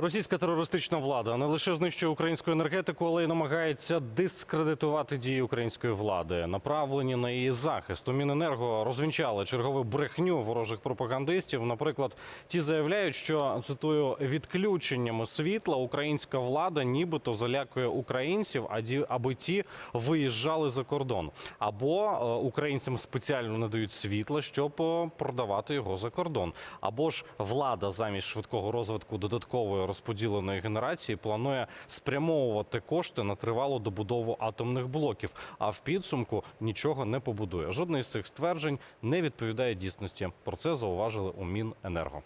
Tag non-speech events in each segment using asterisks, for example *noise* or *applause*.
Російська терористична влада не лише знищує українську енергетику, але й намагається дискредитувати дії української влади, направлені на її захист. У Міненерго розвінчали чергову брехню ворожих пропагандистів. Наприклад, ті заявляють, що цитую відключеннями світла українська влада нібито залякує українців, аби ті виїжджали за кордон, або е, українцям спеціально не дають світла, щоб е, продавати його за кордон, або ж влада замість швидкого розвитку додаткової розподіленої генерації планує спрямовувати кошти на тривалу добудову атомних блоків, а в підсумку нічого не побудує. Жодне з цих стверджень не відповідає дійсності. Про це зауважили у Міненерго.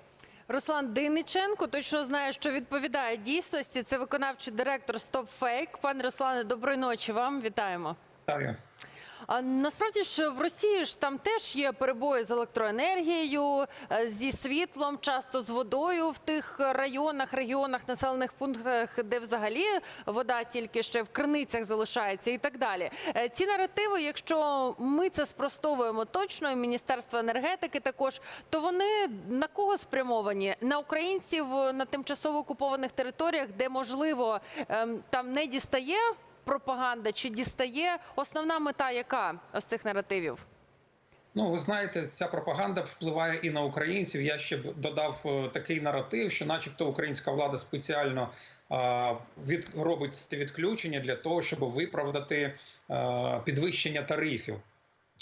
Руслан Дейниченко точно знає, що відповідає дійсності. Це виконавчий директор StopFake. Пане Руслане, доброї ночі вам. Вітаємо. Вітаю. Насправді ж в Росії ж там теж є перебої з електроенергією, е, зі світлом, часто з водою в тих районах, регіонах, населених пунктах, де взагалі вода тільки ще в криницях залишається, і так далі. Е, Ці наративи, якщо ми це спростовуємо точно, і Міністерство енергетики також, то вони на кого спрямовані? На українців на тимчасово окупованих територіях, де можливо ем, там не дістає пропаганда чи дістає основна мета, яка з цих наративів? Ну, ви знаєте, ця пропаганда впливає і на українців. Я ще б додав е, такий наратив, що, начебто, українська влада спеціально від робить це відключення для того, щоб виправдати е, підвищення тарифів.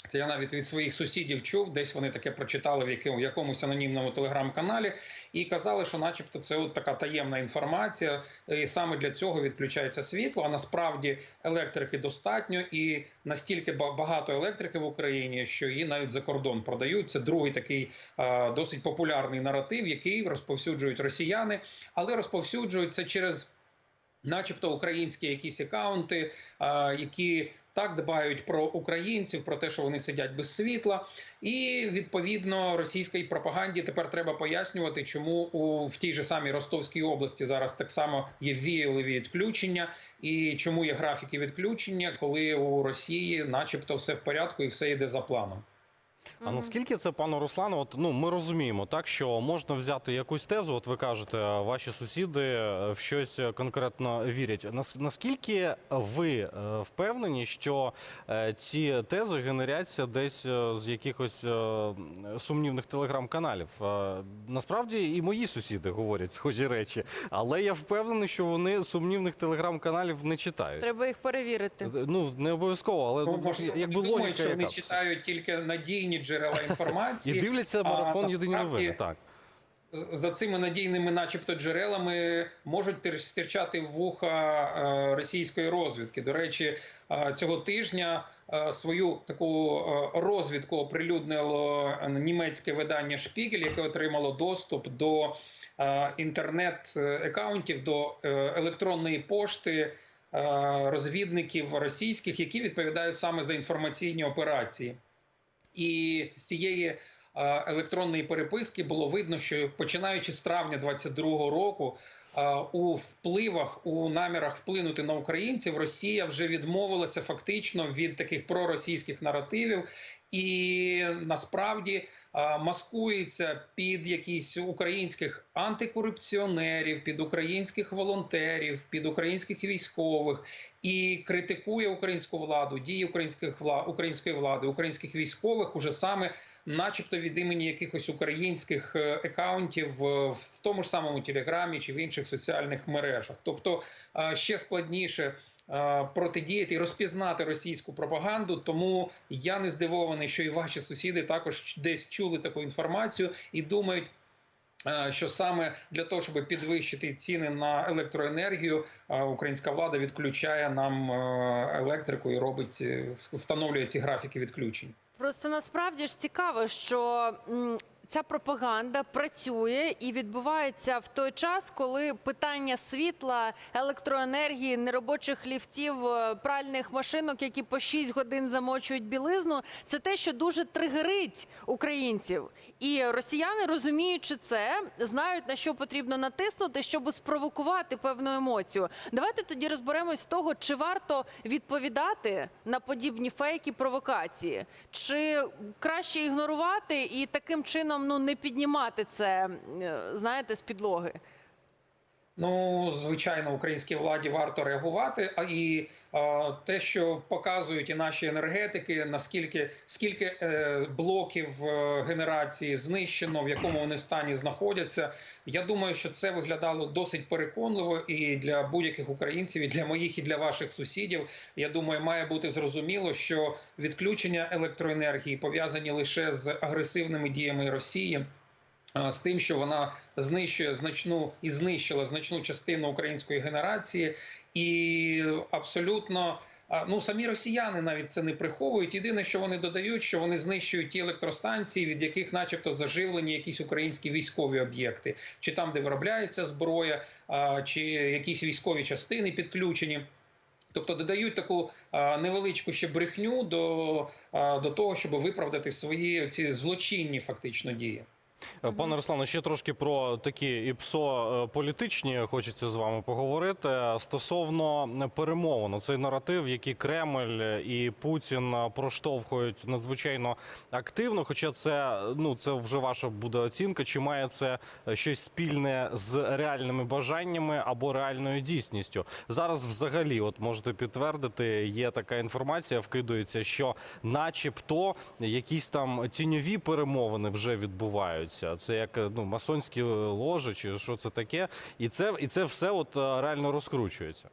Це я навіть від своїх сусідів чув, десь вони таке прочитали в якому- в якомусь анонімному телеграм-каналі, і казали, що, начебто, це от така таємна інформація, і саме для цього відключається світло. А насправді електрики достатньо, і настільки багато електрики в Україні, що її навіть за кордон продають. Це другий такий е, досить популярний наратив, який розповсюджують росіяни, але розповсюджують це через. Начебто українські якісь акаунти, які так дбають про українців, про те, що вони сидять без світла, і відповідно російській пропаганді тепер треба пояснювати, чому у в тій же самій Ростовській області зараз так само є віялові відключення, і чому є графіки відключення, коли у Росії, начебто, все в порядку і все йде за планом. А наскільки це, пане Руслане, от ну ми розуміємо, так що можна взяти якусь тезу. От ви кажете, ваші сусіди е, в щось конкретно вірять. Наскільки ви е, впевнені, що е, ці тези генеряться десь е, з якихось е, сумнівних телеграм-каналів? Е, Насправді і мої сусіди говорять схожі речі, але я впевнений, що вони сумнівних телеграм-каналів не читають. Треба їх перевірити. Ну не обов'язково, але Ну, ну, якби логіка що вони читають тільки надійні джерела *laughs* І інформації. дивляться марафон єдині новини. Так. за цими надійними, начебто, джерелами можуть тир- стирчати в вуха е, російської розвідки. До речі, е, цього тижня е, свою таку розвідку оприлюднило німецьке видання Шпігель, яке отримало доступ до е, інтернет-акаунтів, до електронної пошти. Розвідників російських, які відповідають саме за інформаційні операції, і з цієї е, електронної переписки було видно, що починаючи з травня 22-го року, е, у впливах у намірах вплинути на українців, Росія вже відмовилася фактично від таких проросійських наративів, і насправді маскується під якісь українських антикорупціонерів, під українських волонтерів, під українських військових і критикує українську владу, дії українських вла... української влади, українських військових уже саме, начебто, від імені якихось українських е, акаунтів е, в тому ж самому Телеграмі чи в інших соціальних мережах. Тобто е, ще складніше. Е, Протидіяти і розпізнати російську пропаганду, тому я не здивований, що і ваші сусіди також десь чули таку інформацію і думають, Е, що саме для того, щоб підвищити ціни на електроенергію, е, українська влада відключає нам електрику і робить встановлює ці графіки відключень. Просто насправді ж цікаво, що ця пропаганда працює і відбувається в той час, коли питання світла, електроенергії, неробочих ліфтів, е, пральних машинок, які по 6 годин замочують білизну, це те, що дуже тригерить українців. І росіяни, розуміючи це, знають на що потрібно натиснути, щоб спровокувати певну емоцію. Давайте тоді розберемось з того, чи варто відповідати на подібні фейки провокації, чи краще ігнорувати і таким чином ну не піднімати це, е, знаєте, з підлоги. Ну, звичайно, українській владі варто реагувати. А і те, що показують і наші енергетики, наскільки скільки е, блоків е, генерації знищено, в якому вони стані знаходяться. Я думаю, що це виглядало досить переконливо і для будь-яких українців, і для моїх, і для ваших сусідів. Я думаю, має бути зрозуміло, що відключення електроенергії пов'язані лише з агресивними діями Росії. З тим, що вона знищує значну і знищила значну частину української генерації, і абсолютно ну самі росіяни навіть це не приховують. Єдине, що вони додають, що вони знищують ті електростанції, від яких, начебто, заживлені якісь українські військові об'єкти, чи там, де виробляється зброя, чи якісь військові частини підключені. Тобто додають таку невеличку ще брехню до, до того, щоб виправдати свої ці злочинні фактично дії. Е, Пане Руслане, ще трошки про такі ІПСО е, політичні хочеться з вами поговорити стосовно перемовин. Цей наратив, який Кремль і Путін проштовхують надзвичайно активно. Хоча це ну це вже ваша буде оцінка. Чи має це щось спільне з реальними бажаннями або реальною дійсністю? Зараз, взагалі, от можете підтвердити, є така інформація, вкидується, що, начебто, якісь там тіньові перемовини вже відбуваються. Це як ну масонські ложі, чи що це таке, і це і це все от е, реально розкручується.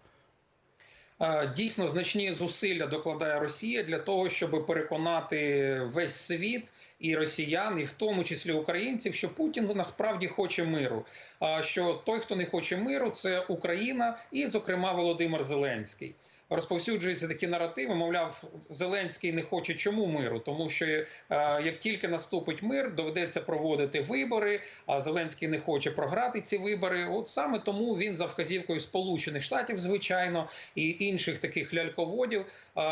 Е, Дійсно, значні зусилля докладає Росія для того, щоб переконати весь світ і росіян, і в тому числі українців, що Путін насправді хоче миру. А що той, хто не хоче миру, це Україна і, зокрема, Володимир Зеленський. Розповсюджуються такі наративи. Мовляв, Зеленський не хоче чому миру, тому що е, як тільки наступить мир, доведеться проводити вибори. А Зеленський не хоче програти ці вибори. От саме тому він за вказівкою Сполучених Штатів, звичайно, і інших таких ляльководів.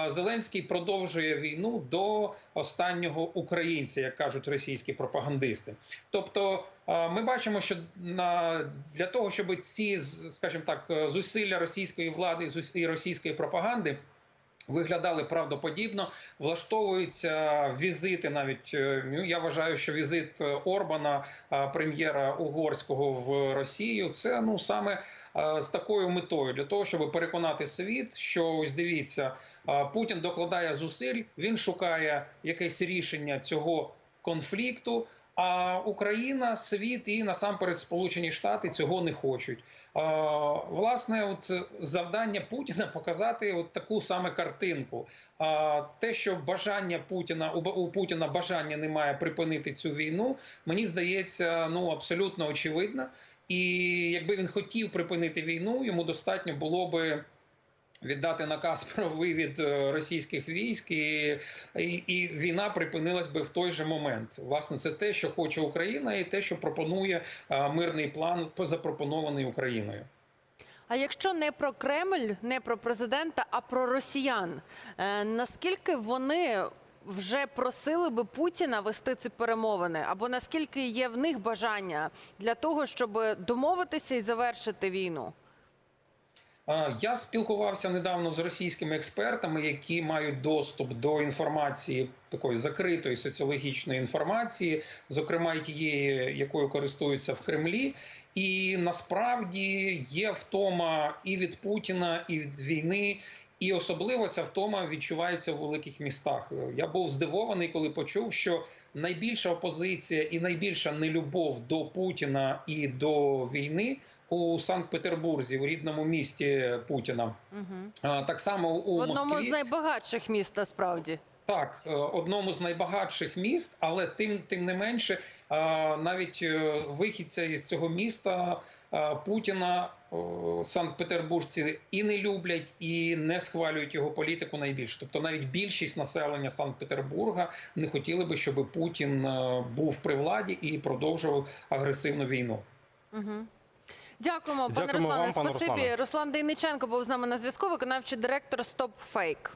Зеленський продовжує війну до останнього українця, як кажуть російські пропагандисти. Тобто, ми бачимо, що на для того, щоб ці, скажімо так, е, зусилля російської влади і російської пропаганди. Виглядали правдоподібно, влаштовуються візити. Навіть е, ну, я вважаю, що візит е, Орбана, е, прем'єра угорського в Росію, це ну саме з такою метою для того, щоб переконати світ, що ось дивіться, Путін докладає зусиль, він шукає якесь рішення цього конфлікту. А Україна, світ і насамперед Сполучені Штати цього не хочуть. Власне, от завдання Путіна *laughs* показати от таку саме картинку. А те, що бажання Путіна у Путіна бажання немає припинити цю війну, мені здається, ну абсолютно очевидно. І якби він хотів припинити війну, йому достатньо було би віддати наказ *laughs* про вивід е, російських військ, і, і, і війна припинилась би в той же момент. Власне, це те, що хоче Україна, і те, що пропонує е, мирний план, запропонований Україною. А якщо не про Кремль, не про президента, а про росіян, е, наскільки вони вже просили би Путіна вести ці перемовини, або наскільки є в них бажання для того, щоб домовитися і завершити війну? Я спілкувався недавно з російськими експертами, які мають доступ до інформації такої закритої соціологічної інформації, зокрема й тієї, якою користуються в Кремлі. І насправді є втома і від Путіна, і від війни. І особливо ця втома відчувається в великих містах. Я був здивований, коли почув, що найбільша опозиція і найбільша нелюбов до Путіна і до війни у Санкт-Петербурзі, в рідному місті Путіна. Угу. Так само у В одному Москві. з найбагатших міст насправді. Так, е, одному з найбагатших міст, але тим тим не менше, навіть е, вихідця із цього міста Путіна е, Санкт-Петербуржці і не люблять, і не схвалюють його політику найбільше. Тобто, навіть більшість населення Санкт-Петербурга не хотіли би, щоб Путін е, був при владі і продовжував агресивну війну. Угу. Дякуємо, пане Дякуємо Руслане. вам, пане Спасибі. Руслане. Руслан Дейниченко був з нами на зв'язку, виконавчий директор Стоп Фейк.